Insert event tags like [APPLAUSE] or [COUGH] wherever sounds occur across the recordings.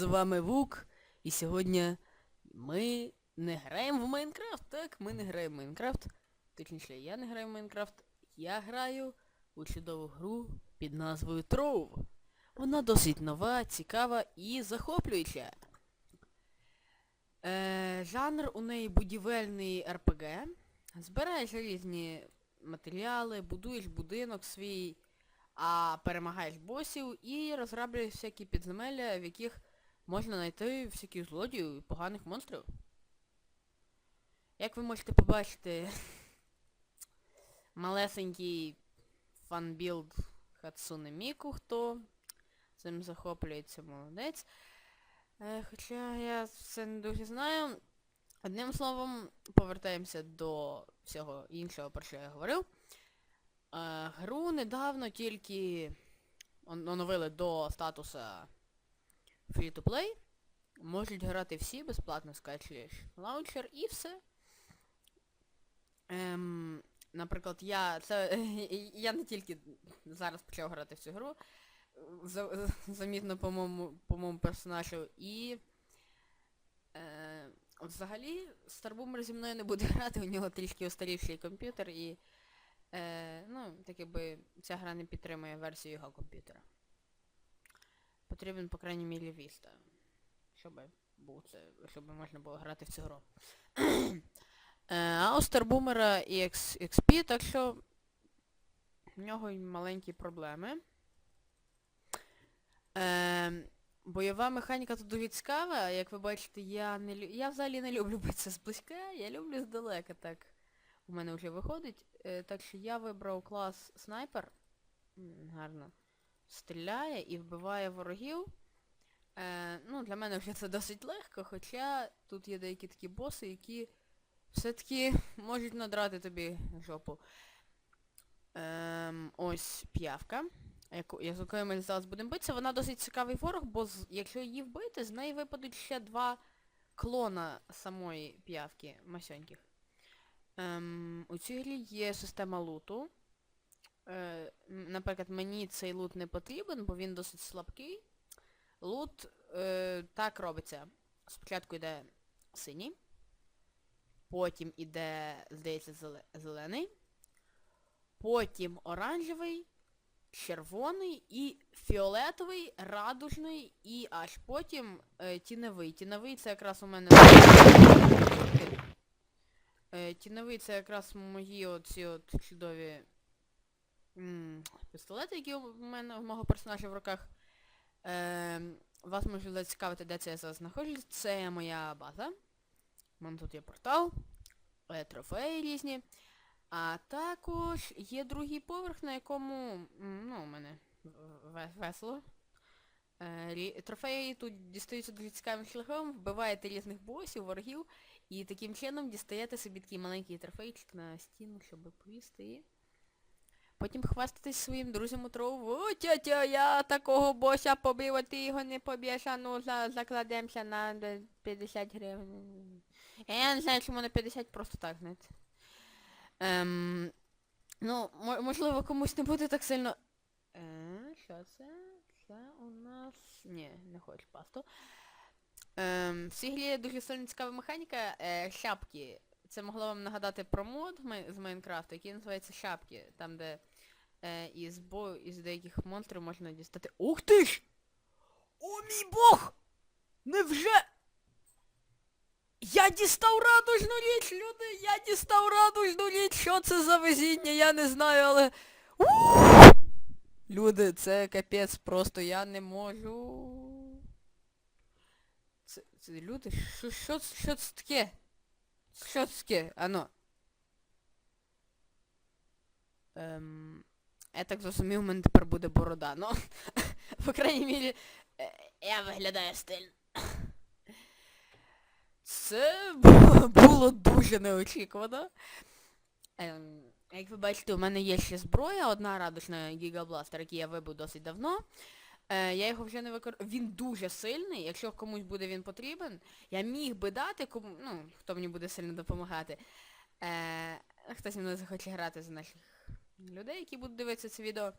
З вами Вук. І сьогодні ми не граємо в Майнкрафт. Так, ми не граємо в Майнкрафт. Точніше, я не граю в Майнкрафт. Я граю у чудову гру під назвою Тров. Вона досить нова, цікава і захоплююча. Е, жанр у неї будівельний РПГ. Збираєш різні матеріали, будуєш будинок свій, а перемагаєш босів і розроблюєш всякі підземелля, в яких можна знайти всяких злодіїв і поганих монстрів. Як ви можете побачити, [LAUGHS] малесенький фанбілд Хацуне Міку, хто цим захоплюється, молодець. Е, хоча я це не дуже знаю. Одним словом, повертаємося до всього іншого, про що я говорив. Е, гру недавно тільки оновили до статуса Free-to-Play. Можуть грати всі, безплатно скачуєш лаунчер і все. Ем, наприклад, я це. [LAUGHS] я не тільки зараз почав грати в цю гру. За, замітно по моєму по моєму персонажу і. Е, взагалі Старбумер зі мною не буде [LAUGHS] грати, у нього трішки устарівший комп'ютер і. Е, ну, так якби ця гра не підтримує версію його комп'ютера. Потрібен, по крайній мірі, Vista. Щоб був це, щоб можна було грати в цю гру. е, а у Старбумера і XP, так що в нього й маленькі проблеми. Е, бойова механіка тут дуже цікава, як ви бачите, я не лю... я взагалі не люблю битися зблизька, я люблю здалека так. У мене вже виходить. Е, так що я вибрав клас снайпер. Гарно. Стріляє і вбиває ворогів. Е, ну, для мене вже це досить легко, хоча тут є деякі такі боси, які все-таки можуть надрати тобі жопу. Ем, ось п'явка, з якою ми зараз будемо битися. Вона досить цікавий ворог, бо з, якщо її вбити, з неї випадуть ще два клона самої п'явки масьоньких. Ем, у цій грі є система луту. Е, наприклад, мені цей лут не потрібен, бо він досить слабкий. Лут е, так робиться. Спочатку йде синій, потім іде, здається, зелений, потім оранжевий, червоний і фіолетовий, радужний і аж потім е, тіневий. Тіневий це якраз у мене... Е, тіньовий це якраз мої оці от чудові пістолети, які у мене у мого персонажа в руках. Е, вас може зацікавити, де це я зараз знаходжусь. Це моя база. У мене тут є портал, е, трофеї різні. А також є другий поверх, на якому, ну, у мене весело. Е, трофеї тут дістаються дуже цікавим шляхом, вбиваєте різних босів, ворогів. І таким чином дістаєте собі такий маленький трофейчик на стіну, щоб повісти. Потім хвастатись своїм друзям у траву. О, я такого боса побив, а ти його не поб'єш, а ну за, закладемося на 50 гривень. Я не знаю, чому на 50 просто так, знаєте. Ем, ну, можливо, комусь не буде так сильно... Е, що це? Це у нас... Ні, не хочу пасту. Ем, в грі дуже сильно цікава механіка. Е, шапки. Це могло вам нагадати про мод з Майнкрафту, який називається шапки. Там, де е, із бою, із деяких монстрів можна дістати. Ух ти ж! О мій бог! Невже? Я дістав радужну річ, люди! Я дістав радужну річ! Що це за везіння? Я не знаю, але... Ууу! Люди, це капець, просто я не можу. Це, це люди, що, що, що це таке? Що це таке? Ано. Ем, я так зрозумів, у мене тепер буде борода. Ну, [LAUGHS] по крайній мірі, е, я виглядаю стильно. Це [LAUGHS] було дуже неочікувано. Ем, як ви бачите, у мене є ще зброя, одна радужна гігабластер, який я вибив досить давно. Е, я його вже не використовую. Він дуже сильний, якщо комусь буде він потрібен, я міг би дати кому, ну, хто мені буде сильно допомагати. Е, хто зі мною захоче грати з наших людей, які будуть дивитися це відео.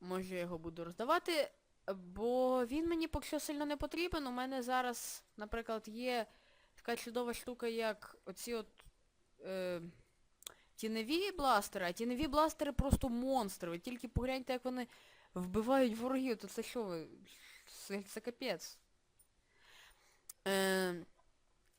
Може я його буду роздавати. Бо він мені поки що сильно не потрібен. У мене зараз, наприклад, є така чудова штука, як оці от е, тіневі бластери, а тіневі бластери просто монстри. Ви тільки погляньте, як вони вбивають ворогів, то це що ви? Це, це капець. Е,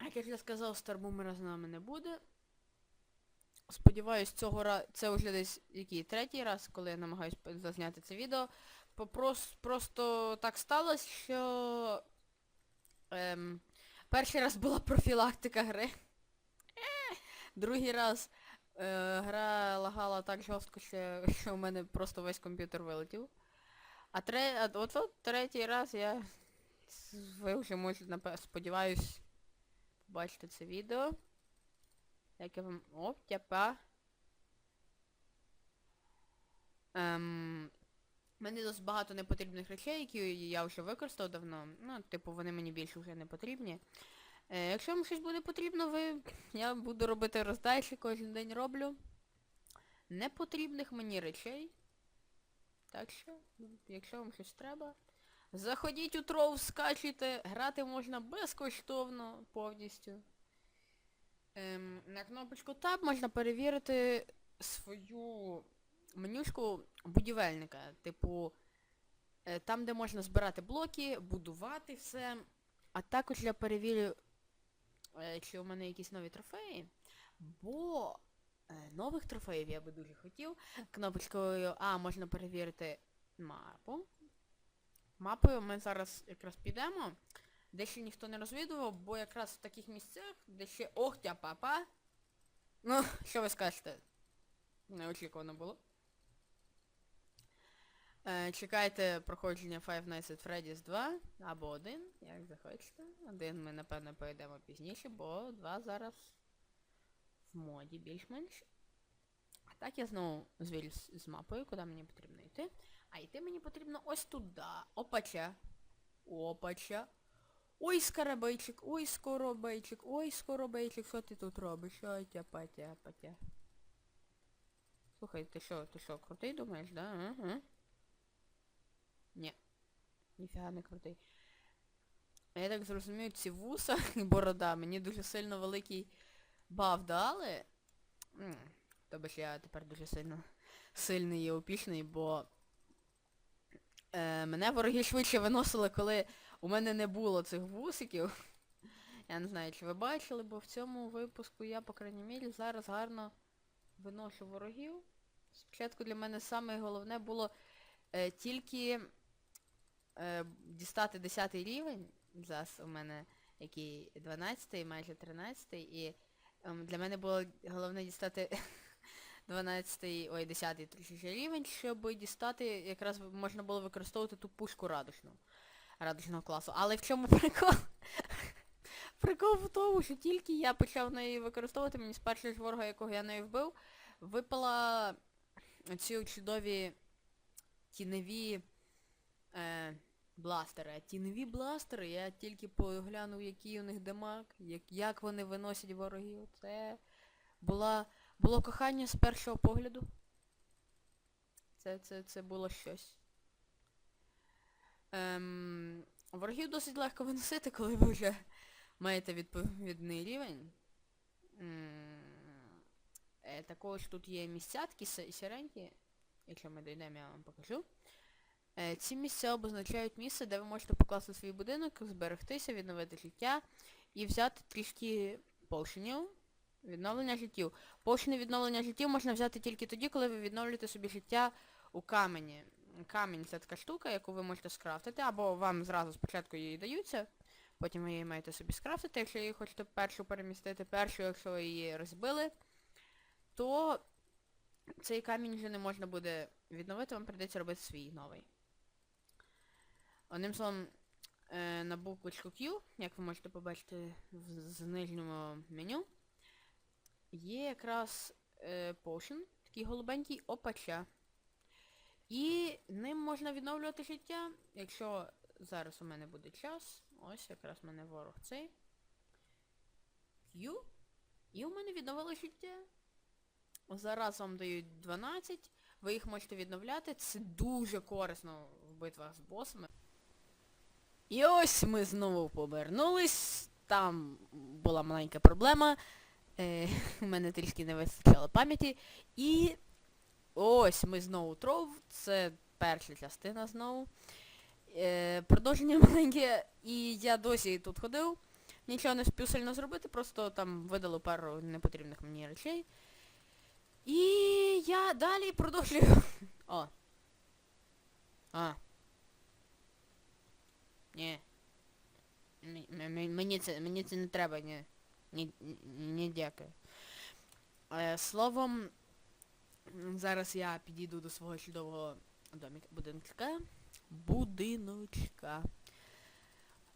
як я вже сказав, старбумера з нами не буде. Сподіваюсь, цього разу... Це вже десь який третій раз, коли я намагаюсь зазняти це відео. Попрос... Просто так сталося, що... Ем... Перший раз була профілактика гри. [LAUGHS] Другий раз е, гра лагала так жорстко, що, що в мене просто весь комп'ютер вилетів. А, тре... от, от третій раз я... Ви вже можете, сподіваюсь, побачити це відео. Як я вам... О, тяпа. Ем... У мене досить багато непотрібних речей, які я вже використав давно. Ну, типу, вони мені більше вже не потрібні. Е, якщо вам щось буде потрібно, ви... я буду робити роздачі, кожен день роблю. Непотрібних мені речей. Так що, якщо вам щось треба, заходіть у тров, скачуйте, грати можна безкоштовно повністю. Ем, на кнопочку Tab можна перевірити свою менюшку будівельника. Типу, е, там, де можна збирати блоки, будувати все. А також я перевірю, е, чи у мене якісь нові трофеї. Бо е, нових трофеїв я би дуже хотів. Кнопочкою А можна перевірити мапу. Мапою ми зараз якраз підемо. Де ще ніхто не розвідував, бо якраз в таких місцях, де ще охтя папа. Ну, що ви скажете? Неочікувано було. Е, чекайте проходження Five Nights at Freddy's 2 або 1, як захочете. Один ми напевно поїдемо пізніше, бо 2 зараз в моді більш-менш. А так я знову звірюсь з мапою, куди мені потрібно йти. А йти мені потрібно ось туди. Опача. Опача. Ой, скарабейчик, ой, скоробейчик, ой, скоробейчик, що ти тут робиш? Ой, тяпа, тяпа, тя. Слухай, ти що, ти що, крутий думаєш, да? Ага. Ні. Ніфіга не крутий. Я так зрозумію, ці вуса [LAUGHS] і борода мені дуже сильно великий баф дали. Тобто я тепер дуже сильно сильний і опішний, бо е, мене вороги швидше виносили, коли у мене не було цих вусиків. Я не знаю, чи ви бачили, бо в цьому випуску я, по крайній мірі, зараз гарно виношу ворогів. Спочатку для мене саме головне було е, тільки е, дістати 10 рівень. Зараз у мене який 12-й, майже 13 і ем, для мене було головне дістати 12 ой, 10 трішки рівень, щоб дістати, якраз можна було використовувати ту пушку радужну. Радужного класу. Але в чому прикол? [LAUGHS] Прикол в тому, що тільки я почав неї використовувати, мені з першого ж ворога, якого я нею вбив, випала ці чудові тіневі е, бластери. А тіневі бластери, я тільки поглянув, який у них демаг, як, як вони виносять ворогів. Це була, було кохання з першого погляду. Це, це, це було щось. Ем, ворогів досить легко виносити, коли ви вже маєте відповідний рівень. Е, також тут є місця такі сіренькі. Якщо ми дійдемо, я вам покажу. Е, ці місця обозначають місце, де ви можете покласти свій будинок, зберегтися, відновити життя і взяти трішки поушенів. Відновлення життів. Поушени відновлення життів можна взяти тільки тоді, коли ви відновлюєте собі життя у камені. Камінь це така штука, яку ви можете скрафтити, або вам зразу спочатку її даються, потім ви її маєте собі скрафтити, якщо її хочете першу перемістити, першу, якщо ви її розбили, то цей камінь вже не можна буде відновити, вам прийдеться робити свій новий. Одним словом, е, на буквочку Q, як ви можете побачити в нижньому меню, є якраз е, potion, такий голубенький опача. І ним можна відновлювати життя, якщо зараз у мене буде час. Ось якраз у мене ворог цей. Q. І у мене відновило життя. Зараз вам дають 12, ви їх можете відновляти. Це дуже корисно в битвах з босами. І ось ми знову повернулись. Там була маленька проблема. Е, [LAUGHS] у мене трішки не вистачало пам'яті. І ось ми знову тров. Це перша частина знову. Е, продовження маленьке, і я досі тут ходив. Нічого не спів сильно зробити, просто там видали пару непотрібних мені речей. І я далі продовжую. [LAUGHS] О. А. Ні. Мені це, мені це не треба, ні. Ні, ні, дякую. Е, словом, зараз я підійду до свого чудового домика, будиночка. Будиночка.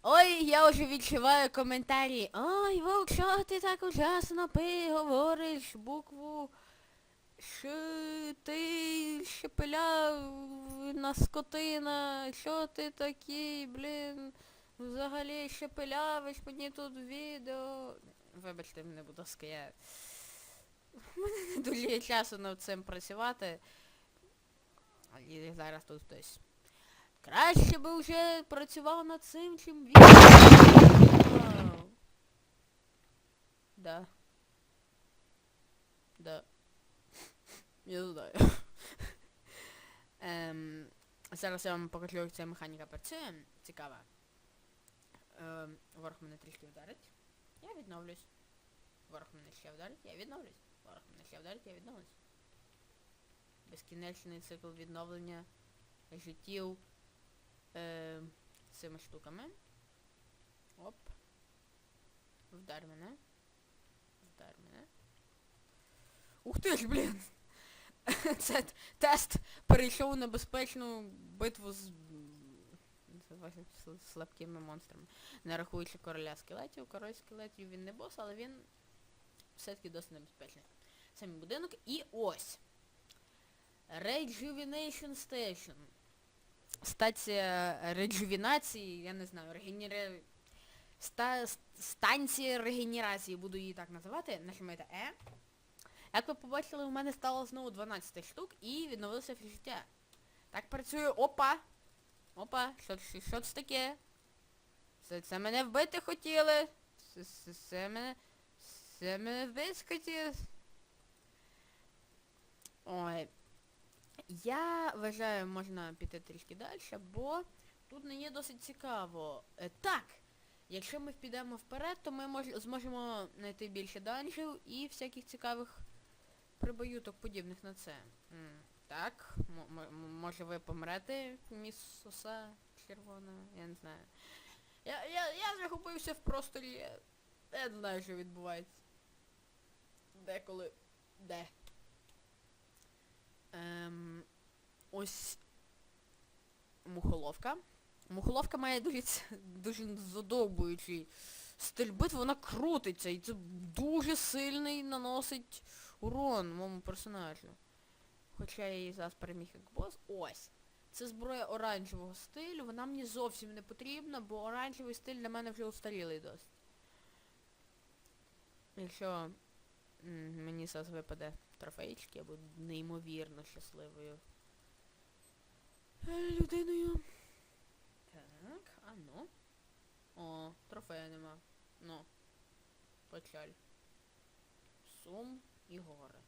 Ой, я вже відчуваю коментарі. Ой, Вовк, що ти так ужасно пи говориш букву Ш ти щепеля скотина, що ти такий, блін, взагалі щепелявиш мені тут відео. Вибачте мене, будь ласка, я... У мене не дуже часу над цим працювати. І зараз тут хтось. Краще би вже працював над цим, чим знімав. Да. Да. Я знаю. Ем, зараз я вам покажу, як ця механіка працює. Цікава. Ем, ворог мене трішки вдарить. Я відновлюсь. Ворог мене ще вдарить, я відновлюсь. Ворог мене ще вдарить, я відновлюсь. Безкінечний цикл відновлення життів ем, цими штуками. Оп. Вдар мене. Вдар мене. Ух ти ж, блін! [LAUGHS] Це тест перейшов у небезпечну битву з 188 слабкими монстрами. Не рахуючи короля скелетів, король скелетів він не бос, але він все-таки досить небезпечний. Самі будинок. І ось. Rejuvenation Station. Стація реджувінації, я не знаю, регенери... Ста... станція регенерації, буду її так називати, нажимаєте Е. Як ви побачили, у мене стало знову 12 штук і відновилося життя. Так працює опа! Опа, що, що, що це таке? Це, це мене вбити хотіли. Це, це, це мене... Це мене вбити хотіли. Ой. Я вважаю, можна піти трішки далі, бо тут не є досить цікаво. Е, так, якщо ми підемо вперед, то ми мож, зможемо знайти більше данжів і всяких цікавих прибаюток подібних на це. Так, м- може ви помрете, міс соса червона, я не знаю. Я, я, я захопився в просторі. Я, не знаю, що відбувається. Деколи. Де? Ем, ось мухоловка. Мухоловка має дуже, дуже задовбуючий стиль битви, вона крутиться і це дуже сильний наносить урон моєму персонажу. Хоча я її зараз переміг як бос. Ось. Це зброя оранжевого стилю, вона мені зовсім не потрібна, бо оранжевий стиль для мене вже устарілий досить. Якщо мені зараз випаде трофейчик, я буду неймовірно щасливою е, людиною. Так, а ну. О, трофея нема. Ну. Печаль. Сум і гори.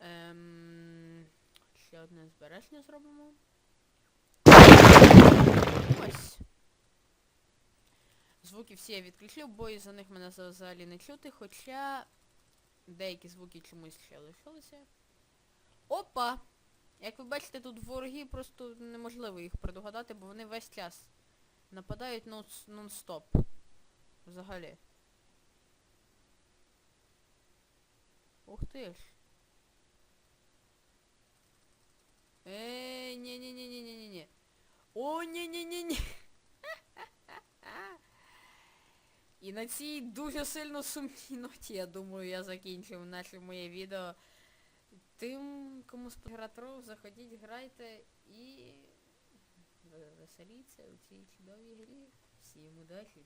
Ем, ще одне збереження зробимо. Ось. Звуки всі я відключив, бо із-за них мене взагалі не чути, хоча деякі звуки чомусь ще лишилися. Опа! Як ви бачите, тут вороги просто неможливо їх предугадати, бо вони весь час нападають нон- нон-стоп. Взагалі. Ух ти ж. Ей, ні-ні-ні-ні-ні-ні. О, ні-ні-ні-ні. І на цій дуже сильно сумній ноті, я думаю, я закінчив наше моє відео. Тим, кому спогратов, заходіть, грайте і веселіться у цій чудовій грі. Всім удачі,